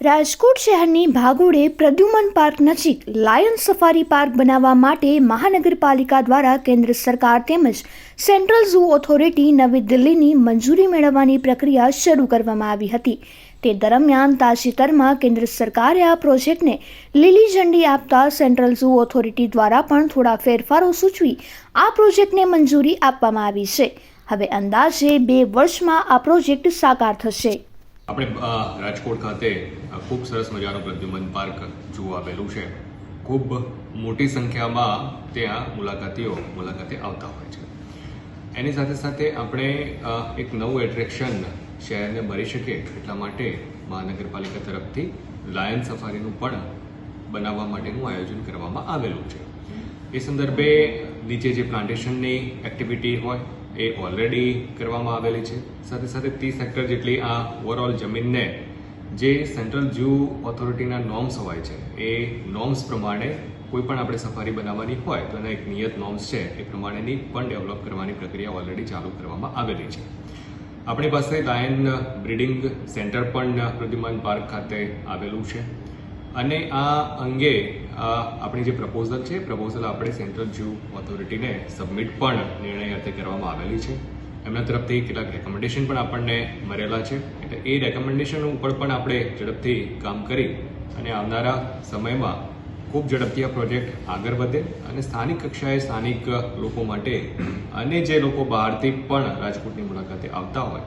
રાજકોટ શહેરની ભાગોળે પ્રદ્યુમન પાર્ક નજીક લાયન સફારી પાર્ક બનાવવા માટે મહાનગરપાલિકા દ્વારા કેન્દ્ર સરકાર તેમજ સેન્ટ્રલ ઝૂ ઓથોરિટી નવી દિલ્હીની મંજૂરી મેળવવાની પ્રક્રિયા શરૂ કરવામાં આવી હતી. તે દરમિયાન તાજેતરમાં કેન્દ્ર સરકારે આ પ્રોજેક્ટને લીલી ઝંડી આપતા સેન્ટ્રલ ઝૂ ઓથોરિટી દ્વારા પણ થોડા ફેરફારો સૂચવી આ પ્રોજેક્ટને મંજૂરી આપવામાં આવી છે. હવે અંદાજે બે વર્ષમાં આ પ્રોજેક્ટ સાકાર થશે. આપણે રાજકોટ ખાતે ખૂબ સરસ મજાનું પ્રદ્યુમન પાર્ક જોવા આવેલું છે. ખૂબ મોટી સંખ્યામાં ત્યાં મુલાકાતીઓ મુલાકાતે આવતા હોય છે. એની સાથે સાથે આપણે એક નવું એટ્રેક્શન શહેરને ભરી શકે એટલા માટે મહાનગરપાલિકા તરફથી લાયન સફારીનું પણ બનાવવા માટેનું આયોજન કરવામાં આવેલું છે. એ સંદર્ભે નીચે જે પ્લાન્ટેશનની એક્ટિવિટી હોય એ ઓલરેડી કરવામાં આવેલી છે. સાથે સાથે ત્રીસ હેક્ટર જેટલી આ ઓવરઓલ જમીનને જે સેન્ટ્રલ ઝૂ ઓથોરિટીના નોર્મ્સ હોય છે, એ નોર્મ્સ પ્રમાણે કોઈ પણ આપણે સફારી બનાવવાની હોય તો એના એક નિયત નોર્મ્સ છે, એ પ્રમાણેની પણ ડેવલપ કરવાની પ્રક્રિયા ઓલરેડી ચાલુ કરવામાં આવેલી છે. આપણી પાસે લાયન બ્રિડિંગ સેન્ટર પણ પ્રદ્યુમન પાર્ક ખાતે આવેલું છે. અને આ અંગે આપણી જે પ્રપોઝલ છે, પ્રપોઝલ આપણે સેન્ટ્રલ ઝૂ ઓથોરિટીને સબમિટ પણ નિર્ણય અર્થે કરવામાં આવેલી છે. એમના તરફથી કેટલાક રેકમેન્ડેશન પણ આપણને મળેલા છે. એટલે એ રેકમેન્ડેશન ઉપર પણ આપણે ઝડપથી કામ કરી અને આવનારા સમયમાં ખૂબ ઝડપથી આ પ્રોજેક્ટ આગળ વધે અને સ્થાનિક કક્ષાએ સ્થાનિક લોકો માટે અને જે લોકો બહારથી પણ રાજકોટની મુલાકાતે આવતા હોય,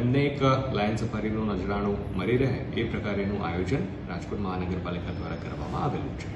એમને એક લાયન સફારીનું નજરાણું મળી રહે. એ પ્રકારેનું આયોજન રાજકોટ મહાનગરપાલિકા દ્વારા કરવામાં આવેલું છે.